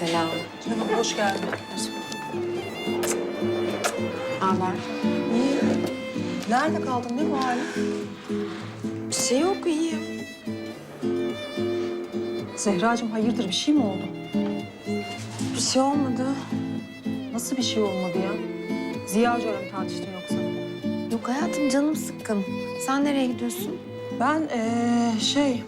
Hoş geldin. Haber? İyi. Nerede kaldın? Ne bu halin? Bir şey yok iyiyim. Zehracığım hayırdır bir şey mi oldu? Bir şey olmadı. Nasıl bir şey olmadı ya? Ziya Hoca'yla mı tartıştın yoksa? Yok hayatım canım sıkkın. Sen nereye gidiyorsun? Ben eee, şey...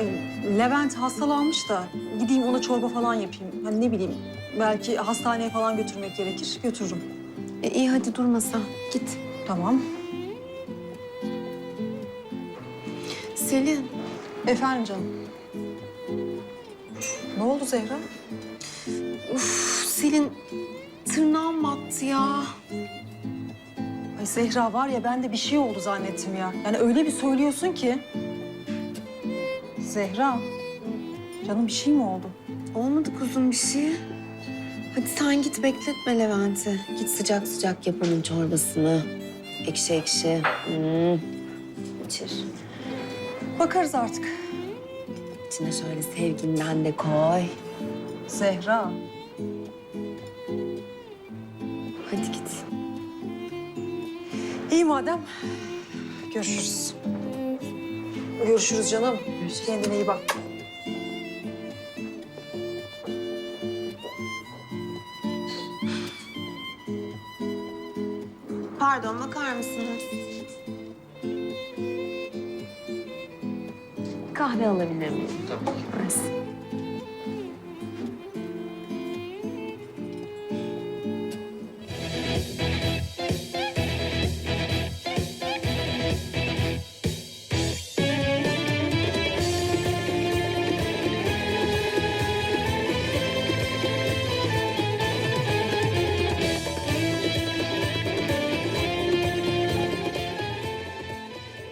e, Levent hastalanmış da gideyim ona çorba falan yapayım. Hani ne bileyim belki hastaneye falan götürmek gerekir. Götürürüm. E, iyi hadi durma sen. Git. Tamam. Selin. Efendim canım. Ne oldu Zehra? Uf Selin tırnağım battı ya. Ay Zehra var ya ben de bir şey oldu zannettim ya. Yani öyle bir söylüyorsun ki. Zehra. Canım bir şey mi oldu? Olmadı kuzum bir şey. Hadi sen git bekletme Levent'i. Git sıcak sıcak yap onun çorbasını. Ekşi ekşi. Hmm. İçir. Bakarız artık. İçine şöyle sevginden de koy. Zehra. Hadi git. İyi madem. Görüşürüz. Görüşürüz canım. Görüşürüz. Kendine iyi bak. Pardon bakar mısınız? Kahve alabilir miyim? Tabii ki. Mersi.